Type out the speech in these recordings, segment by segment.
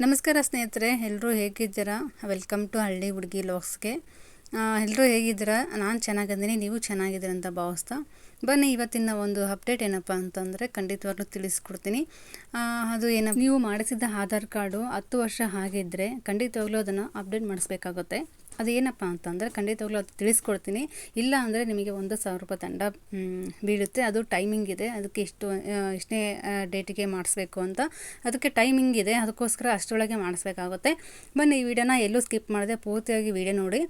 ನಮಸ್ಕಾರ ಸ್ನೇಹಿತರೆ ಎಲ್ಲರೂ ಹೇಗಿದ್ದೀರಾ? ವೆಲ್ಕಮ್ ಟು ಹಳ್ಳಿ ಹುಡುಗಿ ಲಾಕ್ಸ್ಗೆ ಎಲ್ಲರೂ ಹೇಗಿದ್ದೀರಾ? ನಾನು ಚೆನ್ನಾಗಿದ್ದೀನಿ, ನೀವು ಚೆನ್ನಾಗಿದ್ದೀರ ಅಂತ ಭಾವಿಸ್ತಾ. ಬನ್ನಿ, ಇವತ್ತಿನ ಒಂದು ಅಪ್ಡೇಟ್ ಏನಪ್ಪ ಅಂತಂದರೆ ಖಂಡಿತವಾಗ್ಲೂ ತಿಳಿಸ್ಕೊಡ್ತೀನಿ. ಅದು ಏನ, ನೀವು ಮಾಡಿಸಿದ ಆಧಾರ್ ಕಾರ್ಡು ಹತ್ತು ವರ್ಷ ಆಗಿದ್ದರೆ ಖಂಡಿತವಾಗ್ಲೂ ಅದನ್ನು ಅಪ್ಡೇಟ್ ಮಾಡಿಸ್ಬೇಕಾಗುತ್ತೆ. ಅದೇನಪ್ಪ ಅಂತಂದರೆ ಖಂಡಿತವಾಗ್ಲೂ ಅದು ತಿಳಿಸ್ಕೊಡ್ತೀನಿ. ಇಲ್ಲ ಅಂದರೆ ನಿಮಗೆ ಒಂದು ಸಾವಿರ ರೂಪಾಯಿ ದಂಡ ಬೀಳುತ್ತೆ. ಅದು ಟೈಮಿಂಗ್ ಇದೆ. ಅದಕ್ಕೆ ಇಷ್ಟು ಇಷ್ಟನೇ ಡೇಟಿಗೆ ಮಾಡಿಸ್ಬೇಕು ಅಂತ. ಅದಕ್ಕೆ ಟೈಮಿಂಗ್ ಇದೆ. ಅದಕ್ಕೋಸ್ಕರ ಅಷ್ಟರೊಳಗೆ ಮಾಡಿಸ್ಬೇಕಾಗುತ್ತೆ. ಬನ್ನಿ, ಈ ವಿಡಿಯೋನ ಎಲ್ಲೂ ಸ್ಕಿಪ್ ಮಾಡಿದೆ ಪೂರ್ತಿಯಾಗಿ ವಿಡಿಯೋ ನೋಡಿ.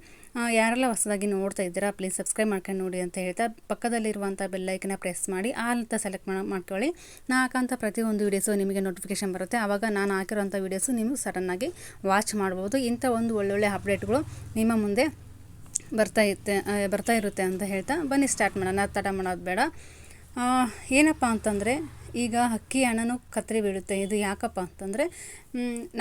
ಯಾರೆಲ್ಲ ಹೊಸದಾಗಿ ನೋಡ್ತಾ ಇದ್ದೀರಾ ಪ್ಲೀಸ್ ಸಬ್ಸ್ಕ್ರೈಬ್ ಮಾಡ್ಕೊಂಡು ನೋಡಿ ಅಂತ ಹೇಳ್ತಾ ಪಕ್ಕದಲ್ಲಿರುವಂಥ ಬೆಲ್ಲೈಕನ್ನ ಪ್ರೆಸ್ ಮಾಡಿ ಆ ಅಂತ ಸೆಲೆಕ್ಟ್ ಮಾಡ್ಕೊಳ್ಳಿ. ನಾ ಹಾಕೋಂಥ ಪ್ರತಿಯೊಂದು ವೀಡಿಯೋಸು ನಿಮಗೆ ನೋಟಿಫಿಕೇಶನ್ ಬರುತ್ತೆ. ಆವಾಗ ನಾನು ಹಾಕಿರೋಂಥ ವೀಡಿಯೋಸು ನೀವು ಸಡನ್ನಾಗಿ ವಾಚ್ ಮಾಡ್ಬೋದು. ಇಂಥ ಒಂದು ಒಳ್ಳೊಳ್ಳೆ ಅಪ್ಡೇಟ್ಗಳು ನಿಮ್ಮ ಮುಂದೆ ಬರ್ತಾ ಇತ್ತೆ ಬರ್ತಾ ಇರುತ್ತೆ ಅಂತ ಹೇಳ್ತಾ ಬನ್ನಿ ಸ್ಟಾರ್ಟ್ ಮಾಡೋಣ. ತಡ ಮಾಡೋದು ಬೇಡ. ಏನಪ್ಪ ಅಂತಂದರೆ, ಈಗ ಅಕ್ಕಿ ಹಣನೂ ಕತ್ತರಿ ಬೀಳುತ್ತೆ. ಇದು ಯಾಕಪ್ಪ ಅಂತಂದರೆ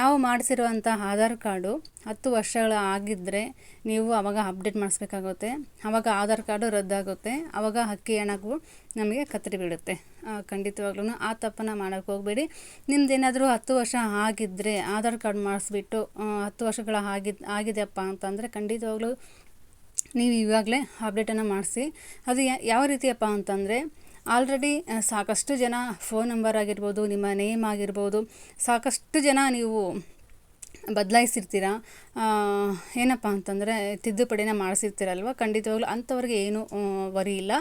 ನಾವು ಮಾಡಿಸಿರುವಂಥ ಆಧಾರ್ ಕಾರ್ಡು ಹತ್ತು ವರ್ಷಗಳ ಆಗಿದ್ದರೆ ನೀವು ಆವಾಗ ಅಪ್ಡೇಟ್ ಮಾಡಿಸ್ಬೇಕಾಗುತ್ತೆ. ಆವಾಗ ಆಧಾರ್ ಕಾರ್ಡು ರದ್ದಾಗುತ್ತೆ. ಆವಾಗ ಅಕ್ಕಿ ಹಣಗೂ ನಮಗೆ ಕತ್ತರಿ ಬೀಳುತ್ತೆ. ಖಂಡಿತವಾಗ್ಲೂ ಆ ತಪ್ಪನ್ನು ಮಾಡೋಕ್ಕೆ ಹೋಗಬೇಡಿ. ನಿಮ್ದೇನಾದರೂ ಹತ್ತು ವರ್ಷ ಆಗಿದ್ದರೆ ಆಧಾರ್ ಕಾರ್ಡ್ ಮಾಡಿಸ್ಬಿಟ್ಟು ಹತ್ತು ವರ್ಷಗಳ ಆಗಿದ್ದು ಆಗಿದೆಯಪ್ಪ ಅಂತಂದರೆ ಖಂಡಿತವಾಗ್ಲೂ ನೀವು ಇವಾಗಲೇ ಅಪ್ಡೇಟನ್ನು ಮಾಡಿಸಿ. ಅದು ಯಾವ ರೀತಿಯಪ್ಪ ಅಂತಂದರೆ ಆಲ್ರೆಡಿ ಸಾಕಷ್ಟು ಜನ ಫೋನ್ ನಂಬರ್ ಆಗಿರ್ಬೋದು, ನಿಮ್ಮ ನೇಮ್ ಆಗಿರ್ಬೋದು, ಸಾಕಷ್ಟು ಜನ ನೀವು ಬದಲಾಯಿಸಿರ್ತೀರ? ಏನಪ್ಪ ಅಂತಂದರೆ, ತಿದ್ದುಪಡಿನ ಮಾಡಿಸಿರ್ತೀರಲ್ವ? ಖಂಡಿತವಾಗ್ಲೂ ಅಂಥವ್ರಿಗೆ ಏನೂ ವರಿ ಇಲ್ಲ.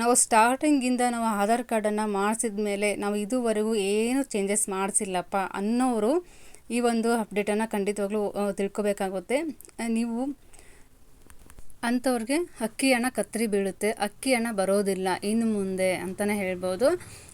ನಾವು ಸ್ಟಾರ್ಟಿಂಗಿಂದ ನಾವು ಆಧಾರ್ ಕಾರ್ಡನ್ನು ಮಾಡಿಸಿದ ಮೇಲೆ ನಾವು ಇದುವರೆಗೂ ಏನು ಚೇಂಜಸ್ ಮಾಡಿಸಿಲ್ಲಪ್ಪ ಅನ್ನೋರು ಈ ಒಂದು ಅಪ್ಡೇಟನ್ನು ಖಂಡಿತವಾಗ್ಲೂ ತಿಳ್ಕೊಬೇಕಾಗುತ್ತೆ. ನೀವು ಅಂಥವ್ರಿಗೆ ಅಕ್ಕಿ ಹಣ ಕತ್ತರಿ ಬೀಳುತ್ತೆ, ಅಕ್ಕಿ ಹಣ ಬರೋದಿಲ್ಲ, ಇನ್ನು ಮುಂದೆ ಅಂತಲೇ ಹೇಳ್ಬೋದು.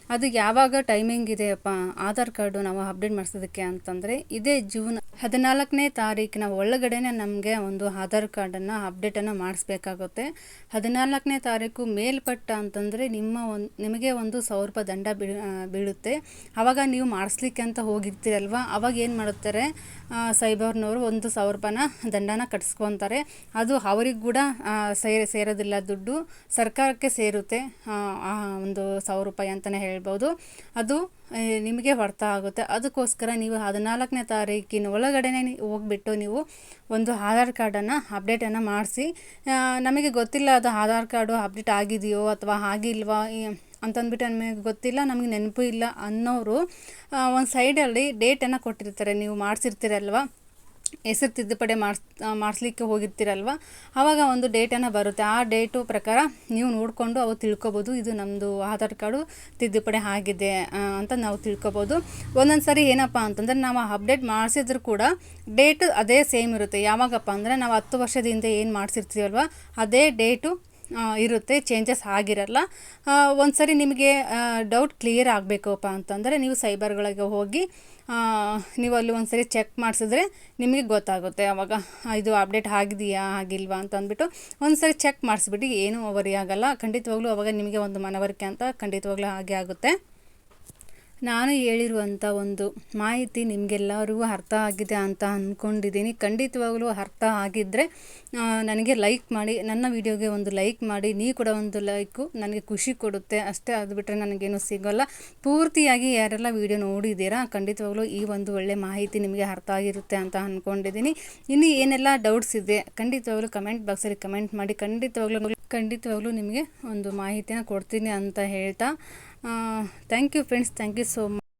ಅದು ಯಾವಾಗ ಟೈಮಿಂಗ್ ಇದೆಯಪ್ಪ ಆಧಾರ್ ಕಾರ್ಡು ನಾವು ಅಪ್ಡೇಟ್ ಮಾಡಿಸೋದಕ್ಕೆ ಅಂತಂದರೆ ಇದೇ ಜೂನ್ ಹದಿನಾಲ್ಕನೇ ತಾರೀಕಿನ ಒಳಗಡೆನೆ ನಮಗೆ ಒಂದು ಆಧಾರ್ ಕಾರ್ಡನ್ನು ಅಪ್ಡೇಟನ್ನು ಮಾಡಿಸ್ಬೇಕಾಗುತ್ತೆ. ಹದಿನಾಲ್ಕನೇ ತಾರೀಕು ಮೇಲ್ಪಟ್ಟ ಅಂತಂದರೆ ನಿಮ್ಮ ಒಂದು ನಿಮಗೆ ಒಂದು ಸಾವಿರ ರೂಪಾಯಿ ದಂಡ ಬೀಳುತ್ತೆ. ಆವಾಗ ನೀವು ಮಾಡಿಸ್ಲಿಕ್ಕೆ ಅಂತ ಹೋಗಿರ್ತೀರಲ್ವ? ಅವಾಗ ಏನು ಮಾಡುತ್ತಾರೆ? ಸೈಬರ್ನವರು ಒಂದು ಸಾವಿರ ರೂಪಾಯಿನ ದಂಡನ ಕಟ್ಸ್ಕೊತಾರೆ. ಅದು ಅವ್ರಿಗೆ ಕೂಡ ಸೇರ, ಸೇರೋದಿಲ್ಲ ದುಡ್ಡು. ಸರ್ಕಾರಕ್ಕೆ ಸೇರುತ್ತೆ. ಆ ಒಂದು ಸಾವಿರ ರೂಪಾಯಿ ಅಂತಲೇ ಹೇಳ್ಬೋದು. ಅದು ನಿಮಗೆ ಹೊಡೆತ ಆಗುತ್ತೆ. ಅದಕ್ಕೋಸ್ಕರ ನೀವು ಹದಿನಾಲ್ಕನೇ ತಾರೀಕಿನ ಒಳಗಡೆನೆ ಹೋಗ್ಬಿಟ್ಟು ನೀವು ಒಂದು ಆಧಾರ್ ಕಾರ್ಡನ್ನು, ಅಪ್ಡೇಟನ್ನು ಮಾಡಿಸಿ. ನಮಗೆ ಗೊತ್ತಿಲ್ಲ ಅದು ಆಧಾರ್ ಕಾರ್ಡು ಅಪ್ಡೇಟ್ ಆಗಿದೆಯೋ ಅಥವಾ ಆಗಿಲ್ವಾ ಅಂತಂದ್ಬಿಟ್ಟು ನಮಗೆ ಗೊತ್ತಿಲ್ಲ, ನಮಗೆ ನೆನಪು ಇಲ್ಲ ಅನ್ನೋರು ಒಂದು ಸೈಡಲ್ಲಿ ಡೇಟನ್ನು ಕೊಟ್ಟಿರ್ತಾರೆ, ನೀವು ಮಾಡಿಸಿರ್ತೀರಲ್ವ? ಹೆಸರು ತಿದ್ದುಪಡಿ ಮಾಡಿಸ್ ಮಾಡಿಸ್ಲಿಕ್ಕೆ ಹೋಗಿರ್ತೀರಲ್ವ? ಆವಾಗ ಒಂದು ಡೇಟನ್ನು ಬರುತ್ತೆ. ಆ ಡೇಟು ಪ್ರಕಾರ ನೀವು ನೋಡಿಕೊಂಡು ಅವು ತಿಳ್ಕೊಬೋದು. ಇದು ನಮ್ಮದು ಆಧಾರ್ ಕಾರ್ಡು ತಿದ್ದುಪಡಿ ಆಗಿದೆ ಅಂತ ನಾವು ತಿಳ್ಕೊಬೋದು. ಒಂದೊಂದು ಸಾರಿ ಏನಪ್ಪ ಅಂತಂದರೆ ನಾವು ಅಪ್ಡೇಟ್ ಮಾಡಿಸಿದ್ರು ಕೂಡ ಡೇಟ್ ಅದೇ ಸೇಮ್ ಇರುತ್ತೆ. ಯಾವಾಗಪ್ಪ ಅಂದರೆ ನಾವು ಹತ್ತು ವರ್ಷದಿಂದ ಏನು ಮಾಡಿಸಿರ್ತೀವಲ್ವ, ಅದೇ ಡೇಟು ಇರುತ್ತೆ ಚೇಂಜಸ್ ಆಗಿರಲ್ಲ. ಒಂದು ಸರಿ ನಿಮಗೆ ಡೌಟ್ ಕ್ಲಿಯರ್ ಆಗಬೇಕಪ್ಪ ಅಂತಂದರೆ ನೀವು ಸೈಬರ್ಗಳಿಗೆ ಹೋಗಿ ನೀವು ಅಲ್ಲಿ ಒಂದು ಸರಿ ಚೆಕ್ ಮಾಡಿಸಿದ್ರೆ ನಿಮಗೆ ಗೊತ್ತಾಗುತ್ತೆ ಅವಾಗ ಇದು ಅಪ್ಡೇಟ್ ಆಗಿದೆಯಾ, ಆಗಿಲ್ವಾ ಅಂತ ಅಂದ್ಬಿಟ್ಟು ಒಂದು ಸರಿ ಚೆಕ್ ಮಾಡಿಸ್ಬಿಟ್ಟು ಏನೂ ವರಿ ಆಗಲ್ಲ. ಖಂಡಿತವಾಗ್ಲೂ ಅವಾಗ ನಿಮಗೆ ಒಂದು ಮನವರಿಕೆ ಅಂತ ಖಂಡಿತವಾಗ್ಲೂ ಹಾಗೆ ಆಗುತ್ತೆ. ನಾನು ಹೇಳಿರುವಂಥ ಒಂದು ಮಾಹಿತಿ ನಿಮಗೆಲ್ಲರಿಗೂ ಅರ್ಥ ಆಗಿದೆ ಅಂತ ಅಂದ್ಕೊಂಡಿದ್ದೀನಿ ಖಂಡಿತವಾಗಲೂ ಅರ್ಥ ಆಗಿದ್ದರೆ ನನಗೆ ಲೈಕ್ ಮಾಡಿ, ನನ್ನ ವಿಡಿಯೋಗೆ ಒಂದು ಲೈಕ್ ಮಾಡಿ ನೀವು ಕೂಡ ಒಂದು ಲೈಕು ನನಗೆ ಖುಷಿ ಕೊಡುತ್ತೆ. ಅಷ್ಟೇ ಅದು ಬಿಟ್ಟರೆ ನನಗೇನು ಸಿಗೋಲ್ಲ. ಪೂರ್ತಿಯಾಗಿ ಯಾರೆಲ್ಲ ವಿಡಿಯೋ ನೋಡಿದ್ದೀರಾ, ಖಂಡಿತವಾಗಲೂ ಈ ಒಂದು ಒಳ್ಳೆ ಮಾಹಿತಿ ನಿಮಗೆ ಅರ್ಥ ಆಗಿರುತ್ತೆ ಅಂತ ಅಂದ್ಕೊಂಡಿದ್ದೀನಿ ಇನ್ನು ಏನೆಲ್ಲ ಡೌಟ್ಸ್ ಇದೆ, ಖಂಡಿತವಾಗ್ಲೂ ಕಮೆಂಟ್ ಬಾಕ್ಸಲ್ಲಿ ಕಮೆಂಟ್ ಮಾಡಿ, ಖಂಡಿತವಾಗ್ಲೂ ಖಂಡಿತವಾಗ್ಲೂ ನಿಮಗೆ ಒಂದು ಮಾಹಿತಿನ ಕೊಡ್ತೀನಿ ಅಂತ ಹೇಳ್ತಾ thank you friends thank you so much